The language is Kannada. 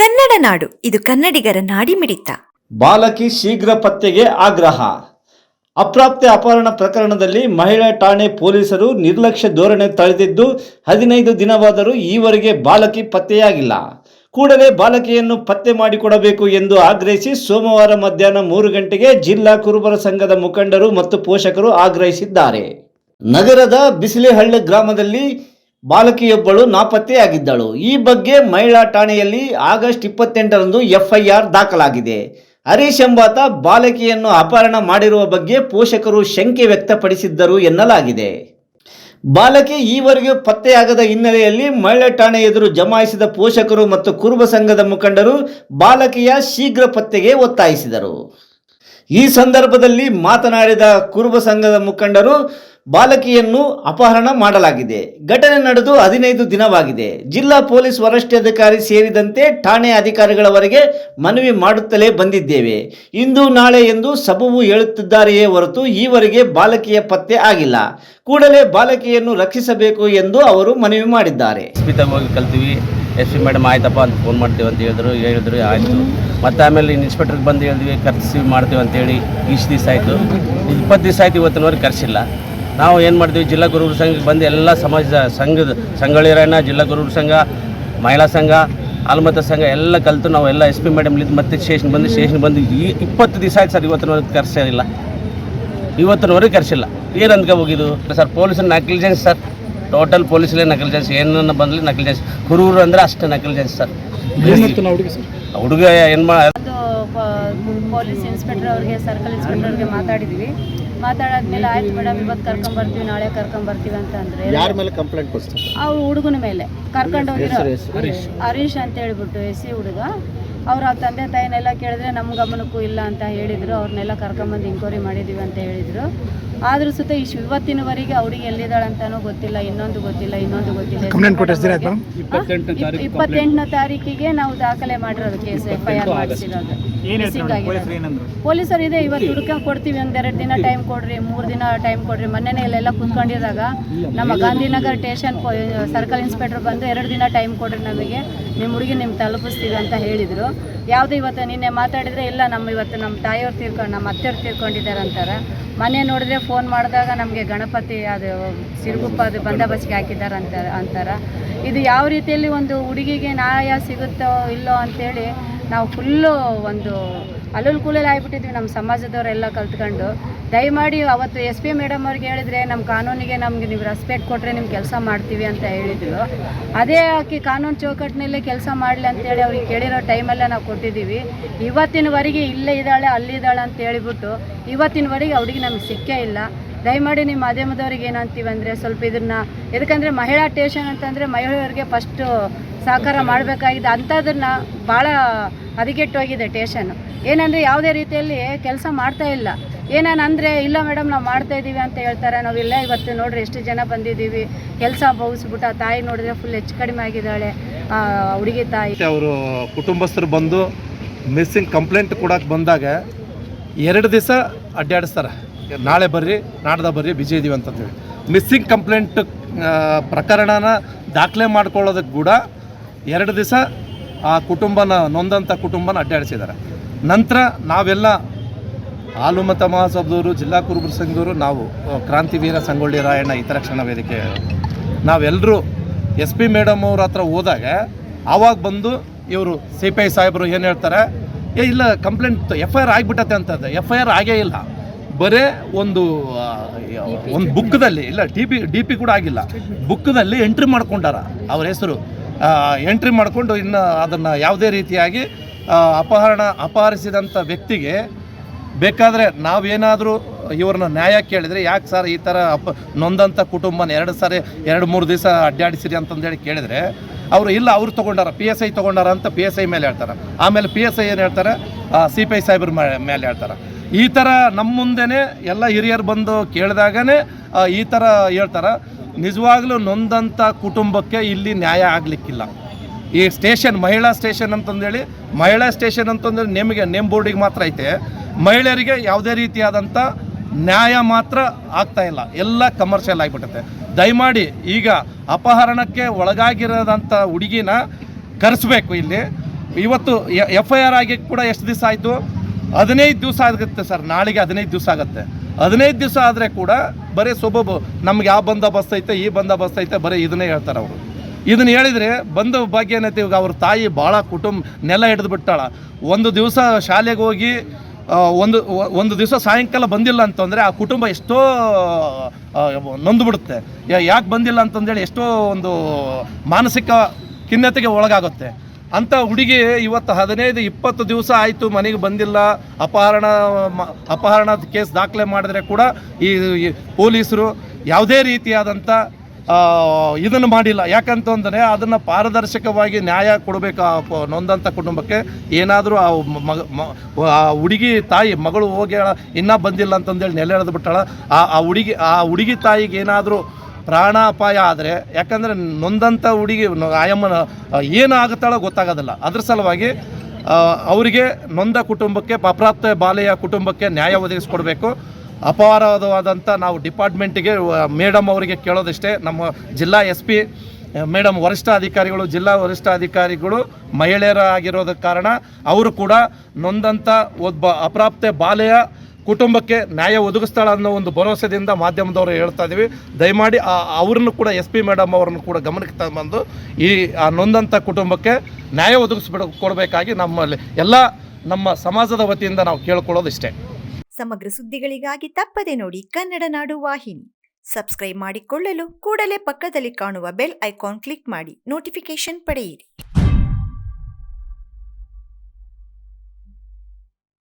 ಕನ್ನಡ ನಾಡು, ಇದು ಕನ್ನಡಿಗರ ನಾಡಿಮಿಡಿತ. ಬಾಲಕಿ ಶೀಘ್ರ ಪತ್ತೆಗೆ ಆಗ್ರಹ. ಅಪ್ರಾಪ್ತೆ ಅಪಹರಣ ಪ್ರಕರಣದಲ್ಲಿ ಮಹಿಳಾ ಠಾಣೆ ಪೊಲೀಸರು ನಿರ್ಲಕ್ಷ್ಯ ಧೋರಣೆ ತಳೆದಿದ್ದು, ಹದಿನೈದು ದಿನವಾದರೂ ಈವರೆಗೆ ಬಾಲಕಿ ಪತ್ತೆಯಾಗಿಲ್ಲ. ಕೂಡಲೇ ಬಾಲಕಿಯನ್ನು ಪತ್ತೆ ಮಾಡಿಕೊಡಬೇಕು ಎಂದು ಆಗ್ರಹಿಸಿ ಸೋಮವಾರ ಮಧ್ಯಾಹ್ನ ಮೂರು ಗಂಟೆಗೆ ಜಿಲ್ಲಾ ಕುರುಬರ ಸಂಘದ ಮುಖಂಡರು ಮತ್ತು ಪೋಷಕರು ಆಗ್ರಹಿಸಿದ್ದಾರೆ. ನಗರದ ಬಿಸಿಲೆಹಳ್ಳಿ ಗ್ರಾಮದಲ್ಲಿ ಬಾಲಕಿಯೊಬ್ಬಳು ನಾಪತ್ತೆಯಾಗಿದ್ದಳು ಈ ಬಗ್ಗೆ ಮಹಿಳಾ ಠಾಣೆಯಲ್ಲಿ ಆಗಸ್ಟ್ ಇಪ್ಪತ್ತೆಂಟರಂದು ಎಫ್ಐಆರ್ ದಾಖಲಾಗಿದೆ. ಹರೀಶ್ ಎಂಬಾತ ಬಾಲಕಿಯನ್ನು ಅಪಹರಣ ಮಾಡಿರುವ ಬಗ್ಗೆ ಪೋಷಕರು ಶಂಕೆ ವ್ಯಕ್ತಪಡಿಸಿದ್ದರು ಎನ್ನಲಾಗಿದೆ. ಬಾಲಕಿ ಈವರೆಗೆ ಪತ್ತೆಯಾಗದ ಹಿನ್ನೆಲೆಯಲ್ಲಿ ಮಹಿಳಾ ಠಾಣೆ ಎದುರು ಜಮಾಯಿಸಿದ ಪೋಷಕರು ಮತ್ತು ಕುರುಬ ಸಂಘದ ಮುಖಂಡರು ಬಾಲಕಿಯ ಶೀಘ್ರ ಪತ್ತೆಗೆ ಒತ್ತಾಯಿಸಿದರು. ಈ ಸಂದರ್ಭದಲ್ಲಿ ಮಾತನಾಡಿದ ಕುರುಬ ಸಂಘದ ಮುಖಂಡರು ಬಾಲಕಿಯನ್ನು ಅಪಹರಣ ಮಾಡಲಾಗಿದೆ. ಘಟನೆ ನಡೆದು ಹದಿನೈದು ದಿನವಾಗಿದೆ. ಜಿಲ್ಲಾ ಪೊಲೀಸ್ ವರಿಷ್ಠಾಧಿಕಾರಿ ಸೇರಿದಂತೆ ಠಾಣೆ ಅಧಿಕಾರಿಗಳವರೆಗೆ ಮನವಿ ಮಾಡುತ್ತಲೇ ಬಂದಿದ್ದೇವೆ. ಇಂದು ನಾಳೆ ಎಂದು ಸಬೂಬು ಹೇಳುತ್ತಿದ್ದಾರೆಯೇ ಹೊರತು ಈವರೆಗೆ ಬಾಲಕಿಯ ಪತ್ತೆ ಆಗಿಲ್ಲ. ಕೂಡಲೇ ಬಾಲಕಿಯನ್ನು ರಕ್ಷಿಸಬೇಕು ಎಂದು ಅವರು ಮನವಿ ಮಾಡಿದ್ದಾರೆ. ಹೋಗಿ ಕಲ್ತೀವಿ. ಎಸ್ ಪಿ ಮೇಡಮ್, ಆಯ್ತಪ್ಪ, ಅಂತ ಫೋನ್ ಮಾಡ್ತೀವಿ ಅಂತ ಹೇಳಿದ್ರು. ಹೇಳಿದ್ರು, ಆಯಿತು. ಮತ್ತು ಆಮೇಲೆ ಇನ್ಸ್ಪೆಕ್ಟ್ರಿಗೆ ಬಂದು ಹೇಳಿದ್ವಿ, ಕರ್ಸಿ ಮಾಡ್ತೀವಿ ಅಂತೇಳಿ ಇಷ್ಟು ದಿವಸ ಆಯಿತು. ಇಪ್ಪತ್ತು ದಿವಸ ಆಯ್ತು ಇವತ್ತಿನವರೆಗೆ ಕರೆಸಿಲ್ಲ. ನಾವು ಏನು ಮಾಡ್ತೀವಿ ಜಿಲ್ಲಾ ಗುರುಗಳ ಸಂಘಕ್ಕೆ ಬಂದು ಎಲ್ಲ ಸಮಾಜದ ಸಂಘದ ಸಂಘಳಿರಣ್ಣ ಜಿಲ್ಲಾ ಗುರುಗಳ ಸಂಘ ಮಹಿಳಾ ಸಂಘ ಆಲ್ಮತ ಸಂಘ ಎಲ್ಲ ಕಲಿತು ನಾವು ಎಲ್ಲ ಎಸ್ ಪಿ ಮೇಡಮ್ಲಿದ್ದು ಮತ್ತೆ ಸ್ಟೇಷನ್ ಬಂದು ಸ್ಟೇಷನ್ ಬಂದು ಈ ಇಪ್ಪತ್ತು ದಿವಸ ಆಯ್ತು ಸರ್ ಇವತ್ತಿನವರೆಗೆ ಕರೆಸಿಲ್ಲ ಇವತ್ತಿನವರೆಗೆ ಕರೆಸಿಲ್ಲ. ಏನು ಅಂದ್ಕೊ ಹೋಗಿದ್ದು? ಸರ್ ಪೊಲೀಸರು ನಕ್ಲಿಜೆನ್ಸ್ ಸರ್. ಟೋಟಲ್ ಪೊಲೀಸಲ್ಲೇ ನಕ್ಲಿಜೆನ್ಸ್ ಏನನ್ನ ಬಂದ್ಲಿ ನಕ್ಲಿಜೆನ್ಸ್ ಹುರುಗರು ಅಂದರೆ ಅಷ್ಟೇ ನಕ್ಲಿಜೆನ್ಸ್ ಸರ್. ಹುಡುಗ ಏನು ಪೊಲೀಸ್ ಇನ್ಸ್ಪೆಕ್ಟರ್ ಅವ್ರಿಗೆ ಸರ್ಕಲ್ ಇನ್ಸ್ಪೆಕ್ಟರ್ ಅವ್ರಿಗೆ ಮಾತಾಡಿದ್ವಿ. ಮಾತಾಡಾದ್ಮೇಲೆ ಆಯ್ತು ಮೇಡಮ್ ಇವತ್ತು ಕರ್ಕೊಂಬರ್ತೀವಿ ನಾಳೆ ಕರ್ಕೊಂಬರ್ತೀವಿ ಅಂತ ಅಂದ್ರೆ ಯಾರ ಮೇಲೆ ಕಂಪ್ಲೇಂಟ್ ಕೊಡ್ತಾರೆ? ಅವ್ರು ಹುಡುಗನ ಮೇಲೆ. ಕರ್ಕೊಂಡು ಹೋಗಿರೋ ಹರೀಶ್ ಅಂತ ಹೇಳ್ಬಿಟ್ಟು ಎಸ್ ಸಿ ಹುಡುಗ. ಅವ್ರ ಆ ತಂದೆ ತಾಯಿನೆಲ್ಲ ಕೇಳಿದ್ರೆ ನಮ್ಮ ಗಮನಕ್ಕೂ ಇಲ್ಲ ಅಂತ ಹೇಳಿದ್ರು. ಅವ್ರನ್ನೆಲ್ಲ ಕರ್ಕೊಂಬಂದು ಎಂಕ್ವೈರಿ ಮಾಡಿದೀವಿ ಅಂತ ಹೇಳಿದ್ರು. ಆದ್ರೂ ಸುತ್ತ ಇಶ್ ಇವತ್ತಿನವರೆಗೆ ಅವ್ರಿಗೆ ಎಲ್ಲಿದ್ದಾಳೆ ಅಂತಾನೂ ಗೊತ್ತಿಲ್ಲ ಇನ್ನೊಂದು ಗೊತ್ತಿಲ್ಲ ಇನ್ನೊಂದು ಗೊತ್ತಿಲ್ಲ ಇಪ್ಪತ್ತೆಂಟನೇ ತಾರೀಕಿಗೆ ನಾವು ದಾಖಲೆ ಮಾಡಿರೋದು ಕೇಸ್ ಎಫ್ ಐ ಆರ್ ಮಾಡಿಸಿರೋದು. ಮಿಸ್ಸಿಂಗ್ ಪೊಲೀಸರು ಇದೆ ಇವತ್ತು ಹುಡುಕ ಕೊಡ್ತೀವಿ ಒಂದೆರಡು ದಿನ ಟೈಮ್ ಕೊಡ್ರಿ ಮೂರು ದಿನ ಟೈಮ್ ಕೊಡ್ರಿ. ಮೊನ್ನೆ ಇಲ್ಲೆಲ್ಲ ಕುತ್ಕೊಂಡಿದ್ದಾಗ ನಮ್ಮ ಗಾಂಧಿನಗರ್ ಸ್ಟೇಷನ್ ಸರ್ಕಲ್ ಇನ್ಸ್ಪೆಕ್ಟರ್ ಬಂದು ಎರಡು ದಿನ ಟೈಮ್ ಕೊಡ್ರಿ ನಮಗೆ. ನಿಮ್ಮ ಹುಡುಗಿ ನಿಮ್ಗೆ ತಲುಪಿಸ್ತೀವಿ ಅಂತ ಹೇಳಿದರು. ಯಾವುದೇ ಇವತ್ತು ನಿನ್ನೆ ಮಾತಾಡಿದರೆ ಇಲ್ಲ ನಮ್ಮ ಇವತ್ತು ನಮ್ಮ ತಾಯಿಯವ್ರು ತೀರ್ಕೊಂಡು ನಮ್ಮ ಅತ್ತೆಯವ್ರು ತೀರ್ಕೊಂಡಿದ್ದಾರೆ ಅಂತಾರೆ. ಮನೆ ನೋಡಿದ್ರೆ ಫೋನ್ ಮಾಡಿದಾಗ ನಮಗೆ ಗಣಪತಿ ಅದು ಸಿರುಗುಪ್ಪ ಅದು ಬಂದೋಬಸ್ಗೆ ಹಾಕಿದ್ದಾರೆ ಅಂತ ಅಂತಾರೆ. ಇದು ಯಾವ ರೀತಿಯಲ್ಲಿ ಒಂದು ಹುಡುಗಿಗೆ ನ್ಯಾಯ ಸಿಗುತ್ತೋ ಇಲ್ಲೋ ಅಂತೇಳಿ ನಾವು ಫುಲ್ಲು ಒಂದು ಅಲ್ಲಲ್ಲಿ ಕೂಲಲ್ಲಿ ಆಗಿಬಿಟ್ಟಿದ್ವಿ ನಮ್ಮ ಸಮಾಜದವರೆಲ್ಲ ಕಲ್ತ್ಕೊಂಡು. ದಯಮಾಡಿ ಅವತ್ತು ಎಸ್ ಪಿ ಮೇಡಮ್ ಅವ್ರಿಗೆ ಹೇಳಿದ್ರೆ ನಮ್ಮ ಕಾನೂನಿಗೆ ನಮಗೆ ನೀವು ರೆಸ್ಪೆಕ್ಟ್ ಕೊಟ್ಟರೆ ನಿಮ್ಮ ಕೆಲಸ ಮಾಡ್ತೀವಿ ಅಂತ ಹೇಳಿದ್ರು. ಅದೇ ಆಕೆ ಕಾನೂನು ಚೌಕಟ್ಟಿನಲ್ಲೇ ಕೆಲಸ ಮಾಡಲಿ ಅಂತೇಳಿ ಅವ್ರಿಗೆ ಕೇಳಿರೋ ಟೈಮೆಲ್ಲ ನಾವು ಕೊಟ್ಟಿದ್ದೀವಿ. ಇವತ್ತಿನವರೆಗೆ ಇಲ್ಲೇ ಇದ್ದಾಳೆ, ಅಲ್ಲಿದ್ದಾಳೆ ಅಂತ ಹೇಳಿಬಿಟ್ಟು ಇವತ್ತಿನವರೆಗೆ ಅವ್ರಿಗೆ ನಮಗೆ ಸಿಕ್ಕೇ ಇಲ್ಲ. ದಯಮಾಡಿ ನಿಮ್ಮ ಮಾಧ್ಯಮದವ್ರಿಗೆ ಏನಂತೀವಿ ಅಂದರೆ ಸ್ವಲ್ಪ ಇದನ್ನ, ಯಾಕಂದರೆ ಮಹಿಳಾ ಟೇಷನ್ ಅಂತಂದರೆ ಮಹಿಳೆಯರಿಗೆ ಫಸ್ಟು ಸಹಕಾರ ಮಾಡಬೇಕಾಗಿದೆ. ಅಂಥದನ್ನ ಭಾಳ ಹದಗೆಟ್ಟೋಗಿದೆ ಟೇಷನ್ ಏನಂದರೆ ಯಾವುದೇ ರೀತಿಯಲ್ಲಿ ಕೆಲಸ ಮಾಡ್ತಾ ಇಲ್ಲ. ಏನಾನ ಅಂದರೆ, ಇಲ್ಲ ಮೇಡಮ್ ನಾವು ಮಾಡ್ತಾ ಇದ್ದೀವಿ ಅಂತ ಹೇಳ್ತಾರೆ. ನಾವು ಇಲ್ಲ ಇವತ್ತು ನೋಡ್ರಿ, ಎಷ್ಟು ಜನ ಬಂದಿದ್ದೀವಿ. ಕೆಲಸ ಬಹುಸ್ಬಿಟ್ಟು ತಾಯಿ ನೋಡಿದ್ರೆ ಫುಲ್ ಹೆಚ್ಚು ಕಡಿಮೆ ಆಗಿದ್ದಾಳೆ. ಹುಡುಗಿ ತಾಯಿ. ಅವರು ಕುಟುಂಬಸ್ಥರು ಬಂದು ಮಿಸ್ಸಿಂಗ್ ಕಂಪ್ಲೇಂಟ್ ಕೊಡಕ್ಕೆ ಬಂದಾಗ ಎರಡು ದಿವಸ ಅಡ್ಡಾಡಿಸ್ತಾರೆ. ನಾಳೆ ಬರ್ರಿ, ನಾಡ್ದ ಬರ್ರಿ, ಬಿಜಿ ಇದೀವಿ ಹೇಳಿ ಮಿಸ್ಸಿಂಗ್ ಕಂಪ್ಲೇಂಟ್ ಪ್ರಕರಣನ ದಾಖಲೆ ಮಾಡ್ಕೊಳ್ಳೋದಕ್ಕೆ ಕೂಡ ಎರಡು ದಿವಸ ಆ ಕುಟುಂಬನ ನೊಂದಂಥ ಕುಟುಂಬನ ಅಡ್ಡಾಡಿಸಿದ್ದಾರೆ. ನಂತರ ನಾವೆಲ್ಲ ಆಲುಮತ ಮಹಾಸಭದವರು, ಜಿಲ್ಲಾ ಕುರುಬರ ಸಂಘದವರು, ನಾವು ಕ್ರಾಂತಿವೀರ ಸಂಗೊಳ್ಳಿ ರಾಯಣ್ಣ ಹಿತರಕ್ಷಣಾ ವೇದಿಕೆ. ನಾವೆಲ್ಲರೂ ಎಸ್ ಪಿ ಮೇಡಮ್ ಅವ್ರ ಹತ್ರ ಹೋದಾಗ ಆವಾಗ ಬಂದು ಇವರು ಸಿ ಪಿ ಐ ಸಾಹೇಬರು ಏನು ಹೇಳ್ತಾರೆ, ಏ, ಇಲ್ಲ ಕಂಪ್ಲೇಂಟ್ ಎಫ್ ಐ ಆರ್ ಆಗಿಬಿಟ್ಟತೆ ಅಂತದ್ದು ಎಫ್ ಐ ಆರ್ ಆಗೇ ಇಲ್ಲ. ಬರೇ ಒಂದು ಒಂದು ಬುಕ್ದಲ್ಲಿ ಇಲ್ಲ ಡಿ ಪಿ ಡಿ ಪಿ ಕೂಡ ಆಗಿಲ್ಲ. ಬುಕ್ದಲ್ಲಿ ಎಂಟ್ರಿ ಮಾಡ್ಕೊಂಡಾರ ಅವ್ರ ಹೆಸರು. ಎಂಟ್ರಿ ಮಾಡಿಕೊಂಡು ಇನ್ನು ಅದನ್ನು ಯಾವುದೇ ರೀತಿಯಾಗಿ ಅಪಹರಣ ಅಪಹರಿಸಿದಂಥ ವ್ಯಕ್ತಿಗೆ ಬೇಕಾದರೆ ನಾವೇನಾದರೂ ಇವ್ರನ್ನ ನ್ಯಾಯ ಕೇಳಿದರೆ ಯಾಕೆ ಸರ್ ಈ ಥರ ಅಪ ನೊಂದಂಥ ಕುಟುಂಬನ ಎರಡು ಸಾರಿ ಎರಡು ಮೂರು ದಿವಸ ಅಡ್ಡಾಡಿಸಿರಿ ಅಂತಂದೇಳಿ ಕೇಳಿದರೆ ಅವರು ಇಲ್ಲ ಅವ್ರು ತೊಗೊಂಡಾರ ಪಿ ಎಸ್ ಐ ತೊಗೊಂಡಾರ ಅಂತ ಪಿ ಎಸ್ ಐ ಮೇಲೆ ಹೇಳ್ತಾರೆ. ಆಮೇಲೆ ಪಿ ಎಸ್ ಐ ಏನು ಹೇಳ್ತಾರೆ? ಸಿ ಪಿ ಐ ಸಾಹೇಬ್ರ ಮೇಲೆ ಹೇಳ್ತಾರೆ. ಈ ಥರ ನಮ್ಮ ಮುಂದೆನೇ ಎಲ್ಲ ಹಿರಿಯರು ಬಂದು ಕೇಳಿದಾಗನೇ ಈ ಥರ ಹೇಳ್ತಾರೆ. ನಿಜವಾಗ್ಲೂ ನೊಂದಂಥ ಕುಟುಂಬಕ್ಕೆ ಇಲ್ಲಿ ನ್ಯಾಯ ಆಗಲಿಕ್ಕಿಲ್ಲ. ಈ ಸ್ಟೇಷನ್, ಮಹಿಳಾ ಸ್ಟೇಷನ್ ಅಂತಂದೇಳಿ, ಮಹಿಳಾ ಸ್ಟೇಷನ್ ಅಂತಂದೇಳಿ ನಿಮಗೆ ನೇಮ್ ಬೋರ್ಡಿಗೆ ಮಾತ್ರ ಐತೆ. ಮಹಿಳೆಯರಿಗೆ ಯಾವುದೇ ರೀತಿಯಾದಂಥ ನ್ಯಾಯ ಮಾತ್ರ ಆಗ್ತಾ ಇಲ್ಲ. ಎಲ್ಲ ಕಮರ್ಷಿಯಲ್ ಆಗಿಬಿಟ್ಟತೆ ದಯಮಾಡಿ ಈಗ ಅಪಹರಣಕ್ಕೆ ಒಳಗಾಗಿರೋದಂಥ ಹುಡುಗಿನ ಕರೆಸ್ಬೇಕು ಇಲ್ಲಿ. ಇವತ್ತು ಎಫ್ ಐ ಆರ್ ಆಗಿ ಕೂಡ ಎಷ್ಟು ದಿವಸ ಆಯಿತು? ಹದಿನೈದು ದಿವಸ ಆಗುತ್ತೆ ಸರ್ ನಾಳೆಗೆ ಹದಿನೈದು ದಿವಸ ಆಗುತ್ತೆ. ಹದಿನೈದು ದಿವಸ ಆದರೆ ಕೂಡ ಬರೀ ಸೊಬಬು ನಮ್ಗೆ ಯಾವ ಬಂದೋಬಸ್ತ್ ಐತೆ ಈ ಬಂದೋಬಸ್ತ್ ಐತೆ ಬರೀ ಇದನ್ನೇ ಹೇಳ್ತಾರೆ ಅವರು. ಇದನ್ನ ಹೇಳಿದರೆ ಬಂದ ಭಾಗ್ಯ ಏನೈತೆ ಇವಾಗ ಅವ್ರ ತಾಯಿ ಭಾಳ ಕುಟುಂಬ ನೆಲ ಹಿಡಿದು ಬಿಟ್ಟಾಳ. ಒಂದು ದಿವಸ ಶಾಲೆಗೆ ಹೋಗಿ ಒಂದು ಒಂದು ದಿವಸ ಸಾಯಂಕಾಲ ಬಂದಿಲ್ಲ ಅಂತಂದರೆ ಆ ಕುಟುಂಬ ಎಷ್ಟೋ ಆ, ನೊಂದು ಬಿಡುತ್ತೆ. ಯಾಕೆ ಬಂದಿಲ್ಲ ಅಂತಂದೇಳಿ ಎಷ್ಟೋ ಒಂದು ಮಾನಸಿಕ ಖಿನ್ನತೆಗೆ ಒಳಗಾಗುತ್ತೆ. ಅಂಥ ಹುಡುಗಿ ಇವತ್ತು ಹದಿನೈದು, ಇಪ್ಪತ್ತು ದಿವಸ ಆಯಿತು ಮನೆಗೆ ಬಂದಿಲ್ಲ. ಅಪಹರಣ ಅಪಹರಣದ ಕೇಸ್ ದಾಖಲೆ ಮಾಡಿದ್ರೆ ಕೂಡ ಈ ಪೊಲೀಸರು ಯಾವುದೇ ರೀತಿಯಾದಂಥ ಇದನ್ನು ಮಾಡಿಲ್ಲ. ಯಾಕಂತಂದರೆ ಅದನ್ನು ಪಾರದರ್ಶಕವಾಗಿ ನ್ಯಾಯ ಕೊಡಬೇಕು ಆ ನೊಂದಂಥ ಕುಟುಂಬಕ್ಕೆ. ಏನಾದರೂ ಆ ಮಗ ಆ ಹುಡುಗಿ ತಾಯಿ, ಮಗಳು ಹೋಗ್ಯಾಳ, ಇನ್ನೂ ಬಂದಿಲ್ಲ ಅಂತಂದೇಳಿ ನೆಲೆ ಎಳೆದು ಬಿಟ್ಟಾಳ. ಆ ಹುಡುಗಿ ಆ ಹುಡುಗಿ ತಾಯಿಗೆ ಏನಾದರೂ ಪ್ರಾಣಾಪಾಯ ಆದರೆ, ಯಾಕಂದರೆ ನೊಂದಂಥ ಹುಡುಗಿ ಆಯಮ್ಮನ ಏನಾಗುತ್ತಾಳೋ ಗೊತ್ತಾಗೋದಿಲ್ಲ. ಅದ್ರ ಸಲುವಾಗಿ ಅವರಿಗೆ ನೊಂದ ಕುಟುಂಬಕ್ಕೆ ಅಪ್ರಾಪ್ತ ಬಾಲೆಯ ಕುಟುಂಬಕ್ಕೆ ನ್ಯಾಯ ಒದಗಿಸ್ಕೊಡ್ಬೇಕು. ಅಪಾರವಾದವಾದಂಥ ನಾವು ಡಿಪಾರ್ಟ್ಮೆಂಟಿಗೆ ಮೇಡಮ್ ಅವರಿಗೆ ಕೇಳೋದಿಷ್ಟೇ. ನಮ್ಮ ಜಿಲ್ಲಾ ಎಸ್ ಪಿ ಮೇಡಮ್ ವರಿಷ್ಠ ಅಧಿಕಾರಿಗಳು ಜಿಲ್ಲಾ ವರಿಷ್ಠ ಅಧಿಕಾರಿಗಳು ಮಹಿಳೆಯರಾಗಿರೋದಕ್ಕೆ ಕಾರಣ, ಅವರು ಕೂಡ ನೊಂದಂಥ ಒಬ್ಬ ಅಪ್ರಾಪ್ತೆ ಬಾಲೆಯ ಕುಟುಂಬಕ್ಕೆ ನ್ಯಾಯ ಒದಗಿಸ್ತಾಳೆ ಅನ್ನೋ ಒಂದು ಭರವಸೆದಿಂದ ಮಾಧ್ಯಮದವರು ಹೇಳ್ತಾ ಇದ್ದೀವಿ ದಯಮಾಡಿ ಆ ಅವ್ರನ್ನು ಕೂಡ ಎಸ್ ಪಿ ಮೇಡಮ್ ಅವರನ್ನು ಕೂಡ ಗಮನಕ್ಕೆ ತಂದು ಈ, ಆ ನೊಂದಂಥ ಕುಟುಂಬಕ್ಕೆ ನ್ಯಾಯ ಒದಗಿಸ್ಬಿಡ, ಕೊಡಬೇಕಾಗಿ ನಮ್ಮಲ್ಲಿ ಎಲ್ಲ ನಮ್ಮ ಸಮಾಜದ ವತಿಯಿಂದ ನಾವು ಕೇಳ್ಕೊಳ್ಳೋದಿಷ್ಟೇ ಸಮಗ್ರ ಸುದ್ದಿಗಳಿಗಾಗಿ ತಪ್ಪದೆ ನೋಡಿ ಕನ್ನಡ ನಾಡು ವಾಹಿನಿ. ಸಬ್ಸ್ಕ್ರೈಬ್ ಮಾಡಿಕೊಳ್ಳಲು ಕೂಡಲೇ ಪಕ್ಕದಲ್ಲಿ ಕಾಣುವ ಬೆಲ್ ಐಕಾನ್ ಕ್ಲಿಕ್ ಮಾಡಿ ನೋಟಿಫಿಕೇಶನ್ ಪಡೆಯಿರಿ.